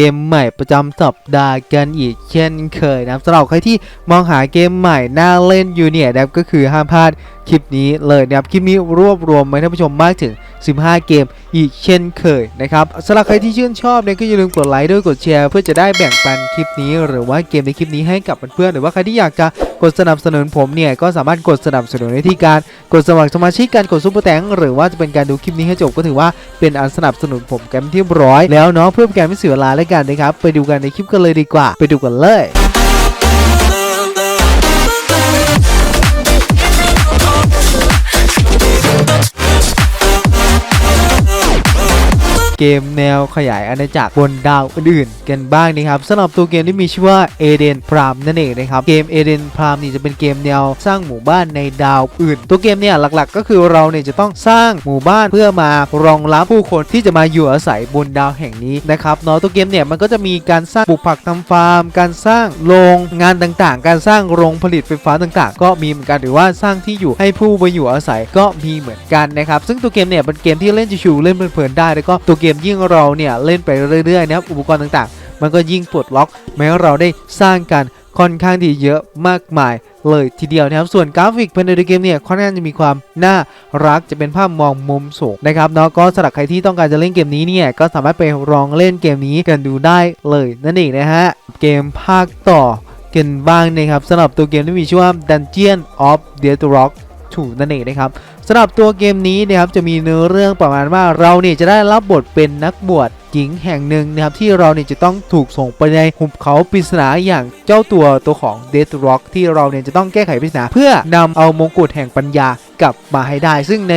เกมใหม่ประจำสัปดาห์กันอีกเช่นเคยนะสำหรับใครที่มองหาเกมใหม่น่าเล่นอยู่เนี่ยนะครับก็คือห้ามพลาดคลิปนี้เลยนะครับคลิปนี้รวบรวมมาให้ท่านผู้ชมมากถึง 15 เกมอีกเช่นเคยนะครับสำหรับใครที่ชื่นชอบเนี่ยก็อย่าลืมกดไลค์ด้วยกดแชร์ เพื่อจะได้แบ่งปันคลิปนี้ หรือว่าเกมในคลิปนี้ให้กับเพื่อนๆหรือว่าใครที่อยากจะกดสนับสนุนผมเนี่ยก็สามารถกดสนับสนุนได้ที่การกดสมัครสมาชิกการกดซุปเปอร์แตงหรือว่าจะเป็นการดูคลิปนี้ให้จบก็ถือว่าเป็นอันสนับสนุนผมกันที่ร้อยแล้วเนาะเพื่อเป็นการไม่เสียเวลาแล้วกันนะครับไปดูกันในคลิปกันเลยดีกว่า ไปดูกันเลย เกมแนวขยายอาณาจักรบนดาวอื่นๆกันบ้างนะครับสำหรับตัวเกมที่มีชื่อว่าเอเดนพรามนั่นเองนะครับเกมเอเดนพรามนี่จะเป็นเกมแนวสร้างหมู่บ้านในดาวอื่น ตัวเกมเนี่ยหลักๆ ก็คือเราเนี่ยจะต้องสร้างหมู่บ้านเพื่อมารองรับผู้คนที่จะมาอยู่อาศัยบนดาวแห่งนี้นะครับเนาะตัวเกมเนี่ยมันก็จะมีการสร้างปลูกผักทำฟาร์ม การสร้างโรงงานต่างๆ การสร้างโรงผลิตไฟฟ้าต่างๆ ก็มีเหมือนกันหรือว่าสร้างที่อยู่ให้ผู้มาอยู่อาศัยก็มีเหมือนกันนะครับซึ่งตัวเกมเนี่ยเป็นเกมที่เล่นชิวๆเล่นเพลินๆได้แล้วก็ตัวเกมมยิ่งเราเนี่ยเล่นไปเรื่อยๆนะครับอุปกรณ์ต่างๆ มันก็ยิ่งปลดล็อกแม้เราได้สร้างกันค่อนข้างที่เยอะมากมายเลยทีเดียวนะครับส่วนกราฟิกภายในเกมเนี่ยค่อนข้างจะมีความน่ารักจะเป็นภาพมองมุมสูงนะครับเนาะก็สำหรับใครที่ต้องการจะเล่นเกมนี้เนี่ยก็สามารถไปลองเล่นเกมนี้กันดูได้เลยนั่นเองนะฮะเกมภาคต่อกันบ้างนะครับสำหรับตัวเกมที่มีชื่อว่า Dungeon of Death Rock 2นั่นเองนะครับสำหรับตัวเกมนี้นะครับจะมีเนื้อเรื่องประมาณว่าเราเนี่ยจะได้รับบทเป็นนักบวชหญิงแห่งหนึ่งนะครับที่เราเนี่ยจะต้องถูกส่งไปในหุบเขาปริศนาอย่างเจ้าตัวตัวของ Death Rock ที่เราเนี่ยจะต้องแก้ไขปริศนา เพื่อนำเอามงกุฎแห่งปัญญากลับมาให้ได้ ซึ่งใน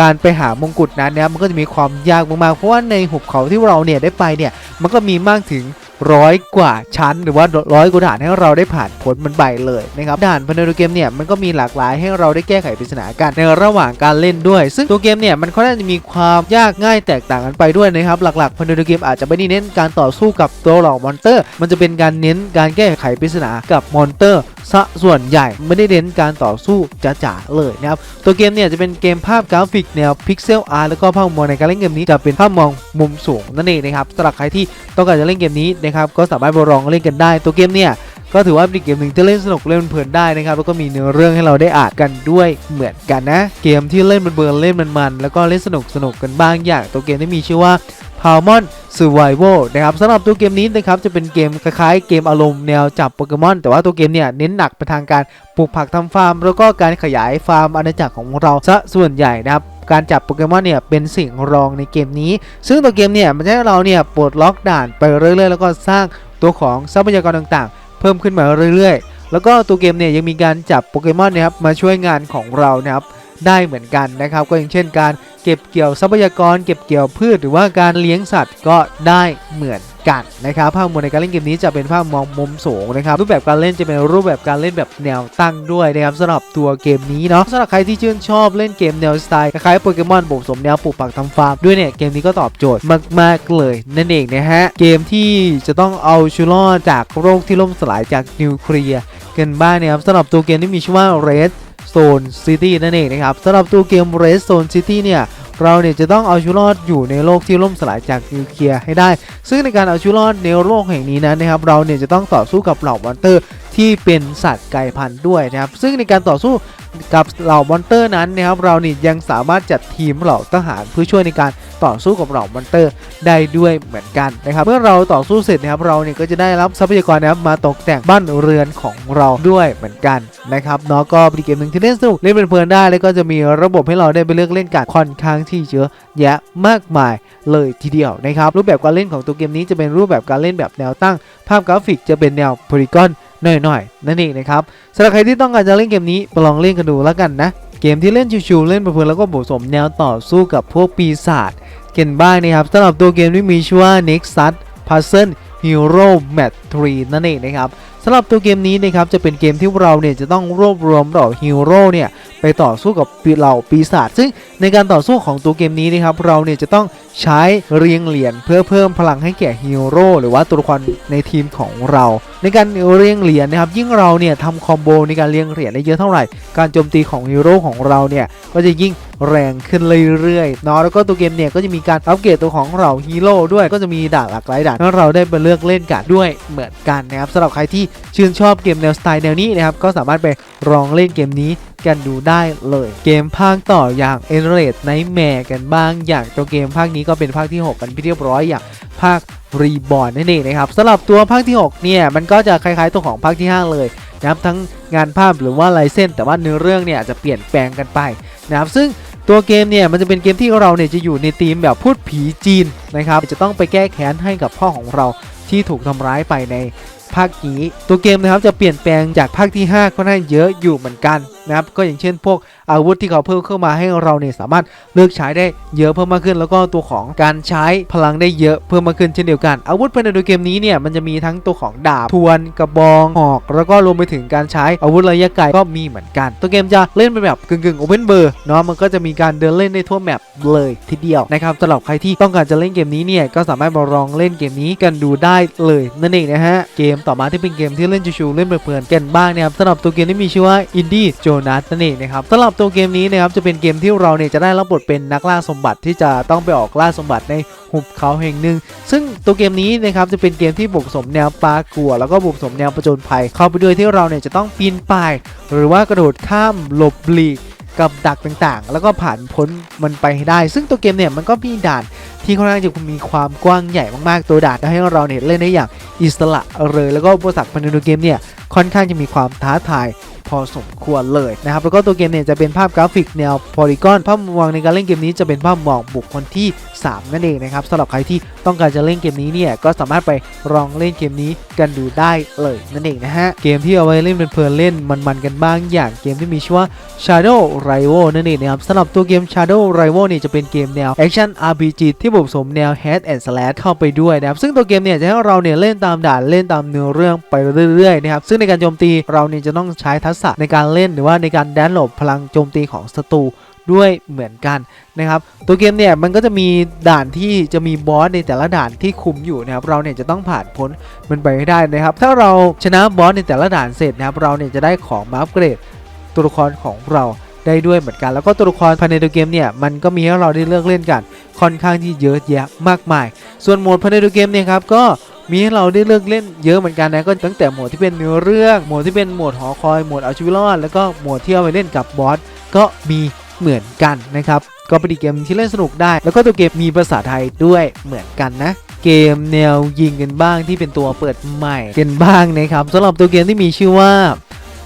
การไปหามงกุฎนั้นนะครับมันก็จะมีความยากมากๆเพราะว่าในหุบเขาที่เราเนี่ยได้ไปเนี่ยมันก็มีมากถึง ร้อยกว่าชั้น หรือว่าร้อยกว่าด่านให้เราได้ผ่านพ้นมันไปเลยนะครับด่านภายในตัวเกมเนี่ยมันก็มีหลากหลายให้เราได้แก้ไขปริศนากันในระหว่างการเล่นด้วย ซึ่งตัวเกมเนี่ยมันค่อนข้างจะมีความยากง่ายแตกต่างกันไปด้วยนะครับหลักๆภายในตัวเกมอาจจะไม่ได้เน้นการต่อสู้กับตัวหล่ามอนเตอร์ มันจะเป็นการเน้นการแก้ไขปริศนากับมอนเตอร์ซะส่วนใหญ่ไม่ได้เน้นการต่อสู้จ๋าๆเลยนะครับตัวเกมเนี่ยจะเป็นเกมภาพกราฟิกแนวพิกเซลอาร์แล้วก็ภาพมองในการเล่นเกมนี้จะเป็นภาพมองมุมสูงนั่นเองนะครับสำหรับใครที่ต้องการจะเล่นเกมนี้นะครับก็สามารถไปลองเล่นกันได้ ตัวเกมเนี่ยก็ถือว่าเป็นเกมหนึ่งที่เล่นสนุกเล่นเพลินได้นะครับแล้วก็มีเนื้อเรื่องให้เราได้อ่านกันด้วยเหมือนกันนะ เกมที่เล่นมันเบิร์นเล่นมันมันแล้วก็เล่นสนุกสนุกกันบ้างอย่างตัวเกมที่มีชื่อว่า p a l m o n Survival นะครับสำหรับตัวเกมนี้นะครับจะเป็นเกมคล้ายๆเกมอารมณ์แนวจับโปเกมอนแต่ว่าตัวเกมเนี่ยเน้นหนักไปทางการปลูกผักทำฟาร์ม แล้วก็การขยายฟาร์มอาณาจักรของเราซะส่วนใหญ่นะครับ การจับโปเกมอนเนี่ยเป็นสิ่งรองในเกมนี้ ซึ่งตัวเกมเนี่ยมันจะให้เราเนี่ยปลดล็อกด่านไปเรื่อยๆ แล้วก็สร้างตัวของทรัพยากรต่างๆ เพิ่มขึ้นมาเรื่อยๆ แล้วก็ตัวเกมเนี่ยยังมีการจับโปเกมอนนะครับมาช่วยงานของเรานะครับ ได้เหมือนกันนะครับ ก็อย่างเช่นการเก็บเกี่ยวทรัพยากร เก็บเกี่ยวพืชหรือว่าการเลี้ยงสัตว์ก็ได้เหมือนกันนะครับภาพมวลในการเล่นเกมนี้จะเป็นภาพมองมุมสูงนะครับรูปแบบการเล่นจะเป็นรูปแบบการเล่นแบบแนวตั้งด้วยนะครับสำหรับตัวเกมนี้เนาะสำหรับใครที่ชื่นชอบเล่นเกมแนวสไตล์คล้ายโปเกมอนผสมแนวปลูกผักทำฟาร์มด้วยเนี่ยเกมนี้ก็ตอบโจทย์มากๆเลยนั่นเองนะฮะเกมที่จะต้องเอาชีวิตรอดจากโรคที่ล่มสลายจากนิวเคลียร์กันบ้างนะครับสำหรับตัวเกมที่มีชื่อว่า Red Zone City นั่นเองนะครับสำหรับตัวเกม Red Zone City เนี่ยเราเนี่ยจะต้องเอาชีวิตรอดอยู่ในโลกที่ล่มสลายจากนิวเคลียร์ให้ได้ ซึ่งในการเอาชีวิตรอดในโลกแห่งนี้นั้นนะครับเราเนี่ยจะต้องต่อสู้กับเหล่ามอนเตอร์ ที่เป็นสัตว์ไก่พันธุ์ด้วยนะครับ ซึ่งในการต่อสู้กับเหล่ามอนเตอร์นั้นนะครับเรานี่ยังสามารถจัดทีมเหล่าทหารเพื่อช่วยในการต่อสู้กับเหล่ามอนเตอร์ได้ด้วยเหมือนกันนะครับ เมื่อเราต่อสู้เสร็จนะครับเราเนี่ยก็จะได้รับทรัพยากรนะครับมาตกแต่งบ้านเรือนของเราด้วยเหมือนกันนะครับเนาะก็เป็นเกมหนึ่งที่เล่นสนุกเล่นเป็นเพลินได้แล้วก็จะมีระบบให้เราได้ไปเลือกเล่นกันค่อนข้างที่เยอะแยะมากมายเลยทีเดียวนะครับรูปแบบการเล่นของตัวเกมนี้จะเป็นรูปแบบการเล่นแบบแนวตั้ง ภาพกราฟิกจะเป็นแนวโพลีกอน หน่อยๆนั่นเองนะครับสำหรับใครที่ต้องการจะเล่นเกมนี้ไปลองเล่นกันดูแล้วกันนะ เกมที่เล่นชิวๆเล่นเพลินๆแล้วก็ผสมแนวต่อสู้กับพวกปีศาจกันบ้างนะครับสำหรับตัวเกมที่มีชื่อว่า Nexus Puzzle Hero Match 3 นั่นเองนะครับ สำหรับตัวเกมนี้นะครับจะเป็นเกมที่เราเนี่ยจะต้องรวบรวมเหล่าฮีโร่เนี่ยไปต่อสู้กับเหล่าปีศาจซึ่งในการต่อสู้ของตัวเกมนี้นะครับเราเนี่ยจะต้องใช้เรียงเหรียญเพื่อเพิ่มพลังให้แก่ฮีโร่หรือว่าตัวละครในทีมของเรา ในการเรียงเหรียญนะครับยิ่งเราเนี่ยทำคอมโบในการเรียงเหรียญได้เยอะเท่าไหร่ การโจมตีของฮีโร่ของเราเนี่ยก็จะยิ่ง แรงขึ้นเรื่อยๆเนาะแล้วก็ตัวเกมเนี่ยก็จะมีการอัปเกรดตัวของเราฮีโร่ด้วยก็จะมีด่านหลากหลายด่านให้เราได้ไปเลือกเล่นกันด้วยเหมือนกันนะครับสำหรับใครที่ชื่นชอบเกมแนวสไตล์แนวนี้นะครับก็สามารถไปลองเล่นเกมนี้กันดูได้เลย เกมภาคต่ออย่าง e n r a d Nightmare กันบ้างอย่างตัวเกมภาคนี้ก็เป็นภาคที่ 6 กันไปเรียบร้อยอย่างภาค Reborn นั่นเองนะครับสำหรับตัวภาคที่ 6 เนี่ย มันก็จะคล้ายๆตัวของภาคที่ 5 เลยนะครับทั้งงานภาพหรือว่าลายเส้น แต่ว่าเนื้อเรื่องเนี่ยจะเปลี่ยนแปลงกันไปนะครับซึ่ง ตัวเกมเนี่ยมันจะเป็นเกมที่เราเนี่ยจะอยู่ในธีมแบบพูดผีจีนนะครับจะต้องไปแก้แค้นให้กับพ่อของเรา ที่ถูกทำร้ายไปในภาคนี้ตัวเกมนะครับจะเปลี่ยนแปลงจากภาคที่5ค่อนข้างเยอะอยู่เหมือนกันนะครับก็อย่างเช่นพวกอาวุธที่เขาเพิ่มเข้ามาให้เราเนี่ยสามารถเลือกใช้ได้เยอะเพิ่มมากขึ้น แล้วก็ตัวของการใช้พลังได้เยอะเพิ่มมากขึ้นเช่นเดียวกัน อาวุธภายในตัวเกมนี้เนี่ยมันจะมีทั้งตัวของดาบทวนกระบองหอก แล้วก็รวมไปถึงการใช้อาวุธระยะไกลก็มีเหมือนกัน ตัวเกมจะเล่นเป็นแบบกึ่งกึ่งโอเพนเบอร์เนาะมันก็จะมีการเดินเล่นได้ทั่วแมปเลยทีเดียวนะครับสำหรับใครที่ต้องการจะเล่นเกมนี้เนี่ยก็สามารถมาลองเล่นเกมนี้กันดูได้เลยนั่นเองนะฮะ เกมต่อมาที่เป็นเกมที่เล่นชิวๆเล่นเพลินๆกันบ้างนะครับสำหรับตัวเกมที่มีชื่อว่า Indie Jonas นั่นเองนะครับสำหรับตัวเกมนี้นะครับจะเป็นเกมที่เราเนี่ยจะได้รับบทเป็นนักล่าสมบัติที่จะต้องไปออกล่าสมบัติในหุบเขาแห่งหนึ่ง ซึ่งตัวเกมนี้นะครับจะเป็นเกมที่บกสมแนวปลากลัว แล้วก็บกสมแนวประจนภัย เข้าไปด้วยที่เราเนี่ยจะต้องปีนป่าย หรือว่ากระโดดข้ามหลบหลีกกับดักต่างๆ แล้วก็ผ่านพ้นมันไปให้ได้ ซึ่งตัวเกมเนี่ยมันก็มีด่าน ที่ค่อนข้างจะมีความกว้างใหญ่มากๆ ตัวดาดทำให้เราเนี่ยเล่นได้อย่างอิสระเลยแล้วก็บทสรรคภายในธุเกมเนี่ยค่อนข้างจะมีความท้าทายพอสมควรเลยนะครับแล้วก็ตัวเกมเนี่ยจะเป็นภาพกราฟิกแนวพอลิกอนภาพมุมมองในการเล่นเกมนี้จะเป็นภาพมองบุคคลที่ 3 นั่นเองนะครับสำหรับใครที่ต้องการจะเล่นเกมนี้เนี่ยก็สามารถไปลองเล่นเกมนี้กันดูได้เลยนั่นเองนะฮะเกมที่เอาไว้เล่นเป็นเพลินเล่นมันๆกันบ้างอย่างเกมที่มีชื่อว่า Shadow Rival นั่นเองนะครับสำหรับตัวเกม Shadow Rival เนี่ยจะเป็นเกมแนว Action RPG ที่ผสมแนว Hack and Slash เข้าไปด้วยนะครับซึ่งตัวเกมเนี่ยจะให้เราเนี่ยเล่นตามด่านเล่นตามเนื้อเรื่องไปเรื่อยๆนะครับซึ่งในการโจมตีเราเนี่ยจะต้องใช้ทักษะในการเล่นหรือว่าในการแดนหลบพลังโจมตีของศัตรู ด้วยเหมือนกันนะครับ ตัวเกมเนี่ยมันก็จะมีด่านที่จะมีบอสในแต่ละด่านที่คุมอยู่นะครับ เราเนี่ยจะต้องผ่านพ้นมันไปให้ได้นะครับ ถ้าเราชนะบอสในแต่ละด่านเสร็จนะครับ เราเนี่ยจะได้ของมาอัปเกรดตัวละครของเราได้ด้วยเหมือนกัน แล้วก็ตัวละครภายในตัวเกมเนี่ยมันก็มีให้เราได้เลือกเล่นกัน ค่อนข้างที่เยอะแยะมากมาย ส่วนโหมดภายในตัวเกมเนี่ยครับก็มีให้เราได้เลือกเล่นเยอะเหมือนกันนะก็ตั้งแต่โหมดที่เป็นเนื้อเรื่องโหมดที่เป็นโหมดหอคอยโหมดเอาชีวิตรอดแล้วก็โหมดที่เอาไปเล่นกับบอสก็มี เหมือนกันนะครับก็เป็นอีกเกมที่เล่นสนุกได้ แล้วก็ตัวเกมมีภาษาไทยด้วยเหมือนกันนะ เกมแนวยิงกันบ้างที่เป็นตัวเปิดใหม่กันบ้างนะครับสำหรับตัวเกมที่มีชื่อว่า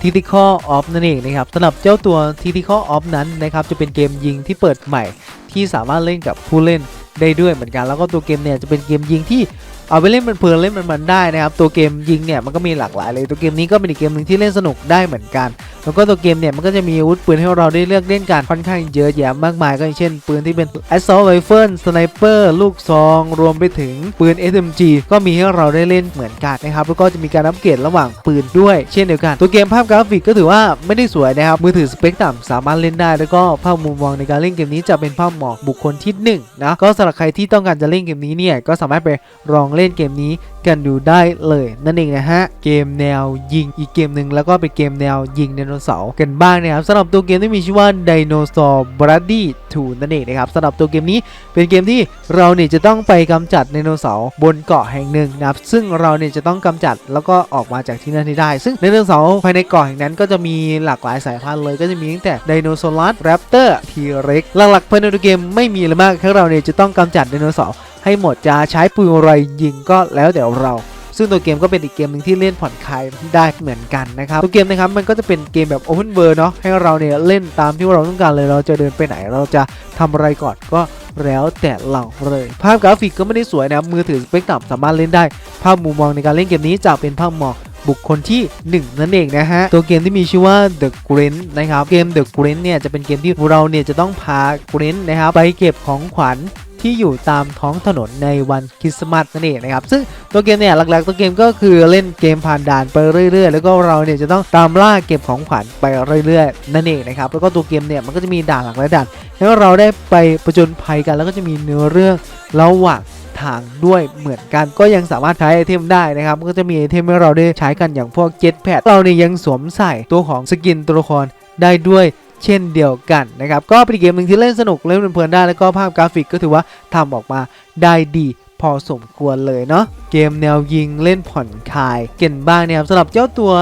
t i t i c a l Off นั่นเองนะครับสำหรับเจ้าตัว t i t i c a l Off นั้นนะครับจะเป็นเกมยิงที่เปิดใหม่ ที่สามารถเล่นกับผู้เล่นได้ด้วยเหมือนกัน แล้วก็ตัวเกมเนี่ยจะเป็นเกมยิงที่ เอาไปเล่นเพลินเล่นมันได้นะครับตัวเกมยิงเนี่ยมันก็มีหลากหลายเลยตัวเกมนี้ก็เป็นอีกเกมหนึ่งที่เล่นสนุกได้เหมือนกัน แล้วก็ตัวเกมเนี่ยมันก็จะมีอาวุธปืนให้เราได้เลือกเล่นกันค่อนข้างเยอะแยะมากมายก็อย่างเช่น ปืนที่เป็น assault rifle sniper ลูกซอง รวมไปถึงปืน SMG ก็มีให้เราได้เล่นเหมือนกันนะครับแล้วก็จะมีการอัปเกรดระหว่างปืนด้วย เช่นเดียวกัน ตัวเกมภาพกราฟิกก็ถือว่าไม่ได้สวยนะครับมือถือสเปคต่ำสามารถเล่นได้ แล้วก็ภาพมุมมองในการเล่นเกมนี้จะเป็นภาพหมอกบุคคลที่หนึ่งนะก็สำหรับใครที่ต้องการจะเล่นเกมนี้เนี่ยก็สามารถไปลองเล่นเกมนี้กันดูได้เลยนั่นเองนะฮะ เกมแนวยิงอีกเกมหนึ่งแล้วก็เป็นเกมแนวยิงไดโนเสาร์กันบ้างนะครับสำหรับตัวเกมที่มีชื่อว่า Dinosaur Bloody 2 นั่นเองนะครับสำหรับตัวเกมนี้เป็นเกมที่เราเนี่ยจะต้องไปกำจัดไดโนเสาร์บนเกาะแห่งหนึ่งนะครับซึ่งเราเนี่ยจะต้องกำจัดแล้วก็ออกมาจากที่นั่นให้ได้ ซึ่งไดโนเสาร์ภายในเกาะแห่งนั้นก็จะมีหลากหลายสายพันธุ์เลยก็จะมีตั้งแต่ไดโนเสาร์แรปเตอร์ทีเร็กหลักๆภายในตัวเกมไม่มีเลยมากแค่เราเนี่ยจะต้องกำจัดไดโนเสาร์ให้หมดจะใช้ปืนอะไรยิงก็แล้วแต่เรา ซึ่งตัวเกมก็เป็นอีกเกมหนึ่งที่เล่นผ่อนคลายได้เหมือนกันนะครับตัวเกมนะครับมันก็จะเป็นเกมแบบ Open World เนาะให้เราเนี่ยเล่นตามที่เราต้องการเลยเราจะเดินไปไหนเราจะทำอะไรก่อนก็แล้วแต่เราเลย ภาพกราฟิกก็ไม่ได้สวยนะมือถือสเปคต่ำสามารถเล่นได้ ภาพมุมมองในการเล่นเกมนี้จะเป็นภาพมองบุคคลที่ 1 นั่นเองนะฮะ ตัวเกมที่มีชื่อว่า The Grin นะครับ เกม The Grin เนี่ยจะเป็นเกมที่เราเนี่ยจะต้องพา Grin นะครับไปเก็บของขวัญ ที่อยู่ตามท้องถนนในวันคริสต์มาสนั่นเองนะครับ ซึ่งตัวเกมเนี่ยหลักๆตัวเกมก็คือเล่นเกมผ่านด่านไปเรื่อย ๆ แล้วก็เราเนี่ยจะต้องตามล่าเก็บของขวัญไปเรื่อยๆนั่นเองนะครับแล้วก็ตัวเกมเนี่ยมันก็จะมีด่านหลากหลายด่านให้เราได้ไปประจนภัยกัน แล้วก็จะมีเนื้อเรื่องระหว่างทางด้วยเหมือนกันก็ยังสามารถใช้ไอเทมได้นะครับก็จะมีไอเทมให้เราได้ใช้กันอย่างพวกเจ็ตแพดเราเนี่ยยังสวมใส่ตัวของสกินตัวละครได้ด้วย เช่นเดียวกันนะครับ ก็เป็นอีเกมหนึ่งที่เล่นสนุกเล่นเพลินได้แล้วก็ภาพกราฟิกก็ถือว่าทำออกมาได้ดีพอสมควรเลยเนาะเกมแนวยิงเล่นผ่อนคลาย เก่นบ้างนะครับสำหรับเจ้าตัว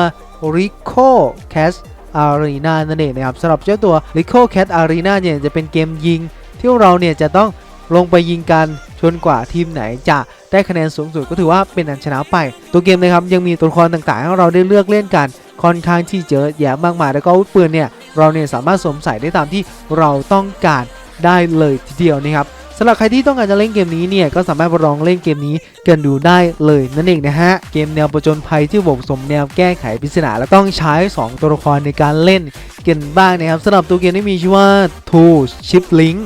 Rico Cast Arena นั่นเองนะครับสำหรับเจ้าตัว Rico Cat Arena เนี่ยจะเป็นเกมยิงที่เราเนี่ยจะต้องลงไปยิงกันจนกว่าทีมไหนจะได้คะแนนสูงสุดก็ถือว่าเป็นอันชนะไป ตัวเกมนะครับยังมีตัวละครต่างๆให้เราได้เลือกเล่นกันค่อนข้างที่เยอะแยะมากมายแล้วก็อาวุธปืนเนี่ย เราเนี่ยสามารถสวมใส่ได้ตามที่เราต้องการได้เลยทีเดียวนะครับสำหรับใครที่ต้องการจะเล่นเกมนี้เนี่ยก็สามารถลองเล่นเกมนี้กันดูได้เลยนั่นเองนะฮะเกมแนวประจนภัยที่บ่มสมแนวแก้ไขปริศนาและต้องใช้ 2 ตัวละครในการเล่นกันบ้างนะครับสำหรับตัวเกมที่มีชื่อว่า Two Ship Link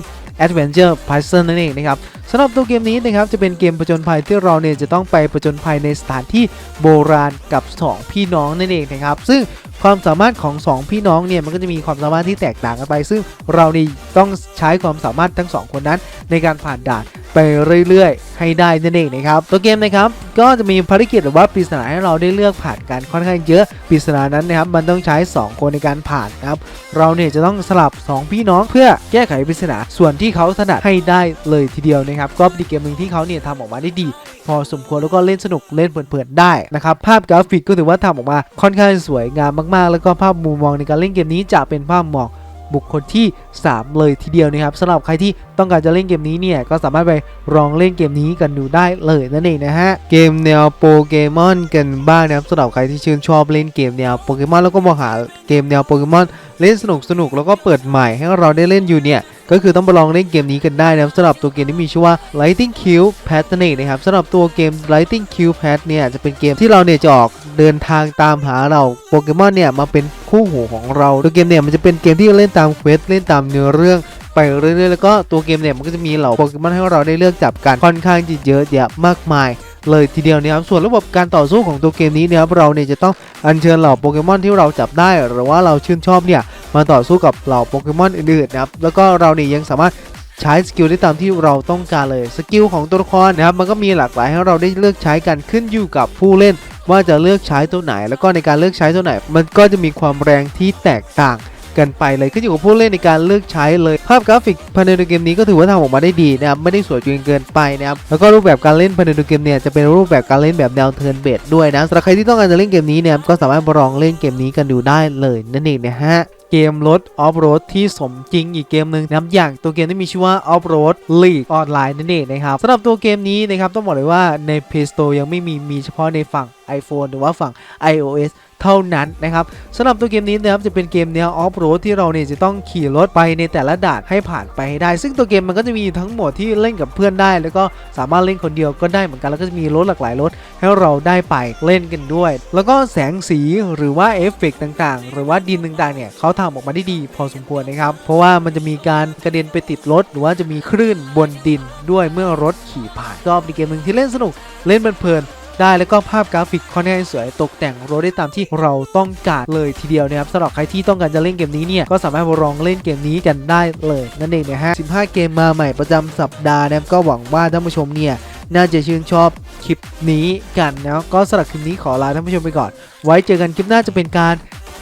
Adventure Python นั่นเองนะครับสำหรับตัวเกมนี้นะครับจะเป็นเกมประจนภัยที่เราเนี่ยจะต้องไปประจนภัยในสถานที่โบราณกับ 2 พี่น้องนั่นเองนะครับซึ่ง ความสามารถของ 2 พี่น้องเนี่ยมันก็จะมีความสามารถที่แตกต่างกันไป ซึ่งเรานี่ต้องใช้ความสามารถทั้ง 2 คนนั้นในการผ่านด่าน ไปเรื่อยๆ ให้ได้นั่นเองนะครับตัวเกมนะครับก็จะมีภารกิจหรือว่าปริศนาให้เราได้เลือกผ่านกันค่อนข้างเยอะปริศนานั้นนะครับมันต้องใช้ 2 คนในการผ่านนะครับเราเนี่ยจะต้องสลับ 2 พี่น้องเพื่อแก้ไขปริศนาส่วนที่เขาถนัดให้ได้เลยทีเดียวนะครับก็เป็นอีเกมหนึ่งที่เขาเนี่ยทำออกมาได้ดี พอสมควรแล้วก็เล่นสนุกเล่นเพลินๆได้นะครับภาพกราฟิกก็ถือว่าทำออกมาค่อนข้างสวยงามมากๆ แล้วก็ภาพมุมมองในการเล่นเกมนี้จะเป็นภาพมอง บุคคลที่ 3 เลยทีเดียวนะครับสำหรับใครที่ต้องการจะเล่นเกมนี้เนี่ยก็สามารถไปลองเล่นเกมนี้กันดูได้เลยนั่นเองนะฮะเกมแนวโปเกมอนกันบ้างนะครับสำหรับใครที่ชื่นชอบเล่นเกมแนวโปเกมอนแล้วก็มองหาเกมแนวโปเกมอนเล่นสนุกสนุกแล้วก็เปิดใหม่ให้เราได้เล่นอยู่เนี่ย ก็คือต้องไปลองเล่นเกมนี้กันได้นะครับสำหรับตัวเกมที่มีชื่อว่า Lighting Cube Pad นั่นเองนะครับสำหรับตัวเกม Lighting Cube Pad เนี่ยจะเป็นเกมที่เราเนี่ยจะออกเดินทางตามหาเราโปเกมอนเนี่ยมาเป็นคู่หูของเราตัวเกมเนี่ยมันจะเป็นเกมที่เล่นตามเควสเล่นตามเนื้อเรื่องไปเรื่อยๆแล้วก็ตัวเกมเนี่ยมันก็จะมีเหล่าโปเกมอนให้เราได้เลือกจับกันค่อนข้างจะเยอะแยะมากมายเลยทีเดียวนะครับส่วนระบบการต่อสู้ของตัวเกมนี้เนี่ยครับเราเนี่ยจะต้องอัญเชิญเหล่าโปเกมอนที่เราจับได้ หรือว่าเราชื่นชอบเนี่ย มาต่อสู้กับเหล่าโปเกมอนอื่นๆนะครับแล้วก็เรานี่ยังสามารถใช้สกิลได้ตามที่เราต้องการเลยสกิลของตัวละครนะครับมันก็มีหลากหลายให้เราได้เลือกใช้กันขึ้นอยู่กับผู้เล่น ว่าจะเลือกใช้ตัวไหน แล้วก็ในการเลือกใช้ตัวไหน มันก็จะมีความแรงที่แตกต่างกันไปเลยขึ้นอยู่กับผู้เล่นในการเลือกใช้เลยภาพกราฟิกภายในเกมนี้ก็ถือว่าทำออกมาได้ดีนะครับไม่ได้สวยจนเกินไปนะครับแล้วก็รูปแบบการเล่นภายในเกมเนี่ยจะเป็นรูปแบบการเล่นแบบแนวเทิร์นเบสด้วยนะสำหรับใครที่ต้องการจะเล่นเกมนี้เนี่ยก็สามารถลองเล่นเกมนี้กันดูได้เลยนั่นเองนะฮะ เกมรถออฟโรดที่สมจริงอีกเกมหนึ่งนะครับอย่างตัวเกมที่มีชื่อว่า Off Road League Online นั่นเองนะครับสำหรับตัวเกมนี้นะครับต้องบอกเลยว่าใน Play Store ยังไม่มีมีเฉพาะในฝั่ง iPhone หรือว่าฝั่ง iOS เท่านั้นนะครับสำหรับตัวเกมนี้นะครับจะเป็นเกมแนวออฟโรดที่เราเนี่ยจะต้องขี่รถไปในแต่ละด่านให้ผ่านไปให้ได้ ซึ่งตัวเกมมันก็จะมีทั้งหมดที่เล่นกับเพื่อนได้ แล้วก็สามารถเล่นคนเดียวก็ได้เหมือนกันแล้วก็จะมีรถหลากหลายรถให้เราได้ไปเล่นกันด้วย แล้วก็แสงสีหรือว่าเอฟเฟกต์ต่างๆ หรือว่าดินต่างๆเนี่ยเขาทำออกมาได้ดีพอสมควรนะครับเพราะว่ามันจะมีการกระเด็นไปติดรถ หรือว่าจะมีคลื่นบนดินด้วยเมื่อรถขี่ผ่านก็เป็นเกมหนึ่งที่เล่นสนุกเล่นเพลิน ได้แล้วก็ภาพกราฟิกค่อนข้างสวยตกแต่งรถได้ตามที่เราต้องการเลยทีเดียวนะครับสำหรับใครที่ต้องการจะเล่นเกมนี้เนี่ยก็สามารถลองเล่นเกมนี้กันได้เลยนั่นเองนะฮะ 15 เกมมาใหม่ประจำสัปดาห์นะครับก็หวังว่าท่านผู้ชมเนี่ยน่าจะชื่นชอบคลิปนี้กันนะก็สำหรับคลิปนี้ขอลาท่านผู้ชมไปก่อน ไว้เจอกันคลิปหน้าจะเป็นการ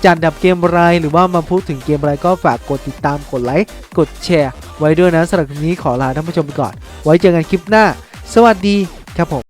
จัดดับเกมอะไรหรือว่ามาพูดถึงเกมอะไรก็ฝากกดติดตามกดไลค์กดแชร์ ไว้ด้วยนะสำหรับคลิปนี้ขอลาท่านผู้ชมไปก่อน ไว้เจอกันคลิปหน้า สวัสดีครับผม